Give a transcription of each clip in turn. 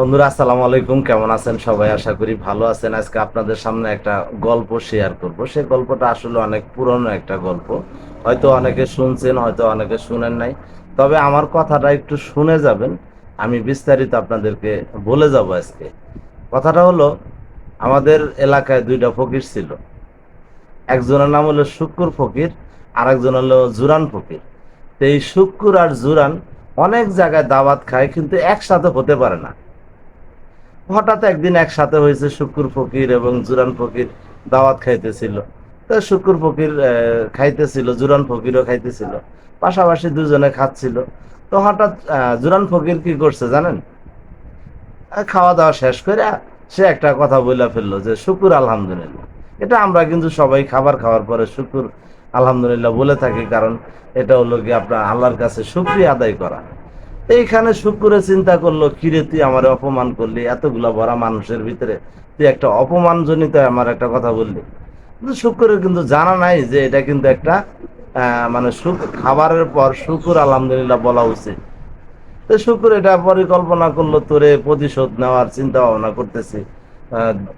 বন্ধুরা, আসসালামু আলাইকুম। কেমন আছেন সবাই? আশা করি ভালো আছেন। আজকে আপনাদের সামনে একটা গল্প শেয়ার করব। সেই গল্পটা আসলে অনেক পুরনো একটা গল্প। হয়তো অনেকে শুনছেন, হয়তো অনেকে শুনেন নাই। তবে আমার কথাটা একটু শুনে যাবেন। আমি বিস্তারিত আপনাদেরকে বলে যাব আজকে। কথাটা হলো, আমাদের এলাকায় দুইটা ফকির ছিল। একজনের নাম হলো শুক্কুর ফকির আর একজন হলো জুরান ফকির। তো এই শুক্কুর আর জুরান অনেক জায়গায় দাওয়াত খায়, কিন্তু একসাথে হতে পারে না। হঠাৎ একদিন একসাথে হয়েছে শুকুর ফকির এবং জুরান ফকির দাওয়াত খাইতেছিল। তো শুকুর ফকির খাইতেছিল, জুরান ফকিরও খাইতেছিল। পাশাপাশি দুজনে খাচ্ছিল। তো হঠাৎ জুরান ফকির কি করছে জানেন? খাওয়া দাওয়া শেষ করে সে একটা কথা বলে ফেলল যে, শুকুর আলহামদুলিল্লাহ। এটা আমরা কিন্তু সবাই খাবার খাওয়ার পরে শুকুর আলহামদুলিল্লাহ বলে থাকি, কারণ এটা হলো কি আপনার আল্লাহর কাছে শুক্রিয়া আদায় করা। এইখানে শুক্রে চিন্তা করল, কিরে তুই আমার অপমান করলি, এতগুলা ভরা মানুষের ভিতরে। তুই একটা অপমানজনিত আমার একটা কথা বললি। কিন্তু শুক্রের কিন্তু জানা নাই যে এটা কিন্তু একটা মানে সুখ খাবারের পর শুকুর আলহামদুলিল্লাহ বলা উচিত। তো শুক্র এটা পরিকল্পনা করল, তোরে প্রতিশোধ নেওয়ার চিন্তা ভাবনা করতেছি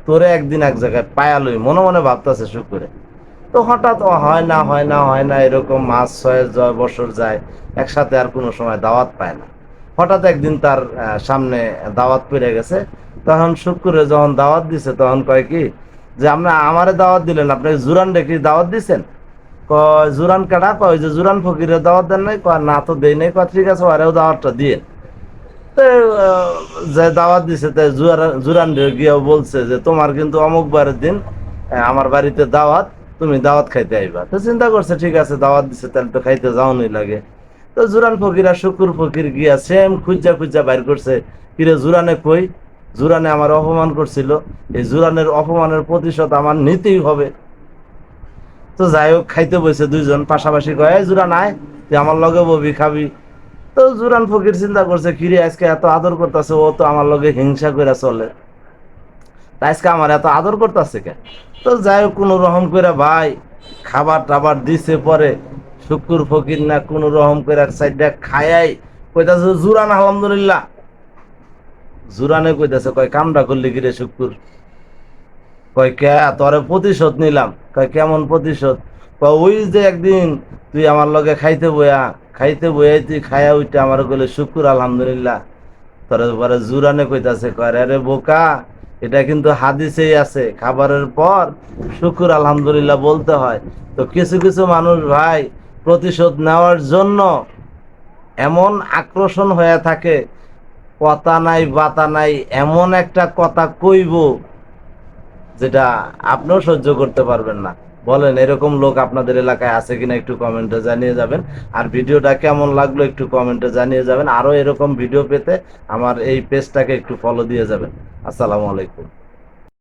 তোরে একদিন এক জায়গায় পায়ালই মনে মনে ভাবতেছে শুক্রে। তো হঠাৎ হয় না হয় না হয় না, এরকম মাস ছয় বছর যায়, একসাথে আর কোনো সময় দাওয়াত পায় না। হঠাৎ একদিন তার সামনে দাওয়াত পেরে গেছে। তখন শুক্রে যখন দাওয়াত দিছে, তখন কয় কি, যে আমরা আমারে দাওয়াত দিলেন, আপনি জুরান রেখে দাওয়াত দিছেন? কয়, জুরান কাটা কয় যে জুরান ফকিরের দাওয়াত দেন নাই? কয়, না তো দেই নাই। কয়, ঠিক আছে ওরেও দাওয়াতটা দিয়ে। তো যে দাওয়াত দিছে তাই জুরান গিয়ে বলছে যে, তোমার কিন্তু অমুক বারের দিন আমার বাড়িতে দাওয়াত, তুমি দাওয়াত খাইতে আইবা। তো চিন্তা করছে, ঠিক আছে, দাওয়াত দিছে, তাহলে তো খাইতে যাওয়ানোই লাগে। তো জুরান ফকির আর শুকুর ফকির গিয়া সেম খুঁজা খুঁজা বাইর করছে। কিরে জুরানে কই? জুরানে আমার অপমান করছিল। এই জুরানের অপমানের প্রতিশোধ আমার নিতেই হবে। তো যাই হোক, খাইতে বসে দুইজন। পাশাপাশি কয় "এই জুরান আয়, তুই আমার লগে ববি, খাবি। তো জুরান ফকির চিন্তা করছে, কিরে, আজকে এত আদর করতেছে, ও তো আমার লগে হিংসা করে চলে। আজকে আমার এত আদর করতেছে কে তো যাই হোক, কোনো রকম করে ভাই, খাবার টাবার দিছে পরে শুকুর ফকির না কোনো রকম করে সাইডটা খায়াই কইতাছে, জুরান, আলহামদুলিল্লাহ। জুরানে কইতাছে, কয় কামটা করলি কিরে শুকুর? কয়, কে, তোরে প্রতিশোধ নিলাম। কয়, কেমন প্রতিশোধ? কয়, ওই যে একদিন তুই আমার লগে খাইতে বইয়া খাইতে বইয়া তুই খায়া উইটা আমার কইলে, শুকুর, আলহামদুলিল্লাহ। তোরে পরে জুরানে কইতাছে, কয় আরে, বোকা, এটা কিন্তু হাদিসেই আছে। খাবারের পর শুকুর, আলহামদুলিল্লাহ বলতে হয়। তো কিছু কিছু মানুষ ভাই প্রতিশোধ নেওয়ার জন্য এমন আকর্ষণ হয়ে থাকে, কথা নাই, বাতা নাই, এমন একটা কথা কইব যেটা আপনিও সহ্য করতে পারবেন না। বলেন, এরকম লোক আপনাদের এলাকায় আছে কিনা একটু কমেন্টে জানিয়ে যাবেন। আর ভিডিওটা কেমন লাগল একটু কমেন্টে জানিয়ে যাবেন। আরও এরকম ভিডিও পেতে আমার এই পেজটাকে একটু ফলো দিয়ে যাবেন। আসসালামু আলাইকুম।